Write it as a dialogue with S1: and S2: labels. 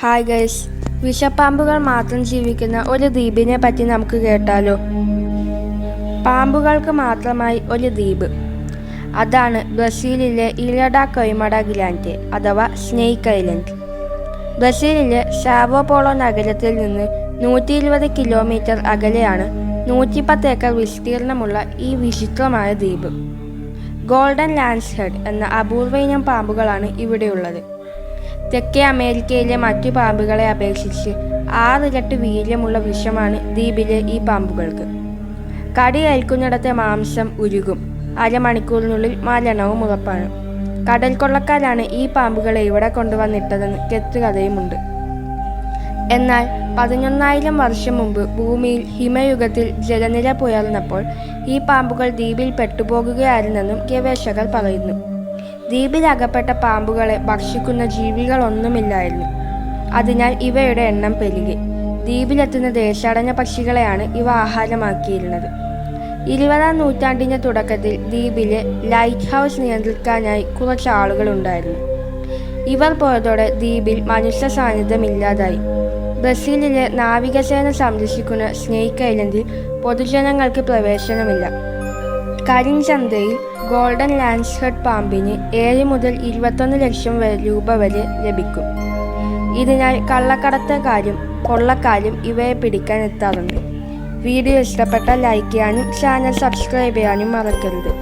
S1: Hi guys വിഷപ്പാമ്പുകൾ മാത്രം ജീവിക്കുന്ന ഒരു ദ്വീപിനെ പറ്റി നമുക്ക് കേട്ടാലോ? പാമ്പുകൾക്ക് മാത്രമായി ഒരു ദ്വീപ്. അതാണ് ബ്രസീലിലെ ഇലഡ കൊയ്മട ഗ്ലാൻഡ് അഥവാ സ്നേക്ക് ഐലൻഡ്. ബ്രസീലിലെ സാവോ പോളോ നഗരത്തിൽ നിന്ന് നൂറ്റി ഇരുപത് കിലോമീറ്റർ അകലെയാണ് നൂറ്റിപ്പത്ത് ഏക്കർ വിസ്തീർണമുള്ള ഈ വിചിത്രമായ ദ്വീപ്. ഗോൾഡൻ ലാൻഡ്സ് ഹെഡ് എന്ന അപൂർവ ഇനം പാമ്പുകളാണ് ഇവിടെയുള്ളത്. തെക്കേ അമേരിക്കയിലെ മറ്റു പാമ്പുകളെ അപേക്ഷിച്ച് ആറിരട്ടി വീര്യമുള്ള വിഷമാണ് ദ്വീപിലെ ഈ പാമ്പുകൾക്ക്. കടിയേൽക്കുന്നിടത്തെ മാംസം ഉരുകും. അരമണിക്കൂറിനുള്ളിൽ മരണവും ഉറപ്പാണ്. കടൽ കൊള്ളക്കാരാണ് ഈ പാമ്പുകളെ ഇവിടെ കൊണ്ടുവന്നിട്ടതെന്ന് കെത്തുകഥയുമുണ്ട് എന്നാൽ പതിനൊന്നായിരം വർഷം മുമ്പ് ഭൂമിയിൽ ഹിമയുഗത്തിൽ ജലനില പുയർന്നപ്പോൾ ഈ പാമ്പുകൾ ദ്വീപിൽ പെട്ടുപോകുകയായിരുന്നെന്നും ഗവേഷകർ പറയുന്നു. ദ്വീപിൽ അകപ്പെട്ട പാമ്പുകളെ ഭക്ഷിക്കുന്ന ജീവികളൊന്നുമില്ലായിരുന്നു. അതിനാൽ ഇവയുടെ എണ്ണം പെരുകി. ദ്വീപിലെത്തുന്ന ദേശാടന പക്ഷികളെയാണ് ഇവ ആഹാരമാക്കിയിരുന്നത്. ഇരുപതാം നൂറ്റാണ്ടിന്റെ തുടക്കത്തിൽ ദ്വീപിലെ ലൈറ്റ് ഹൗസ് നിയന്ത്രിക്കാനായി കുറച്ച് ആളുകളുണ്ടായിരുന്നു ഇവർ പോയതോടെ ദ്വീപിൽ മനുഷ്യ സാന്നിധ്യം ഇല്ലാതായി. ബ്രസീലിലെ നാവികസേന സംരക്ഷിക്കുന്ന സ്നേക്ക് ഐലൻഡിൽ പൊതുജനങ്ങൾക്ക് പ്രവേശനമില്ല. കരിഞ്ചന്തയിൽ ഗോൾഡൻ ലാൻഡ് ഹെഡ് പാമ്പിന് ഏഴ് മുതൽ ഇരുപത്തൊന്ന് ലക്ഷം രൂപ വരെ ലഭിക്കും. ഇതിനാൽ കള്ളക്കടത്തക്കാരും കൊള്ളക്കാരും ഇവയെ പിടിക്കാൻ എത്താറുണ്ട്. വീഡിയോ ഇഷ്ടപ്പെട്ടാൽ ലൈക്ക് ചെയ്യാനും ചാനൽ സബ്സ്ക്രൈബ് ചെയ്യാനും മറക്കരുത്.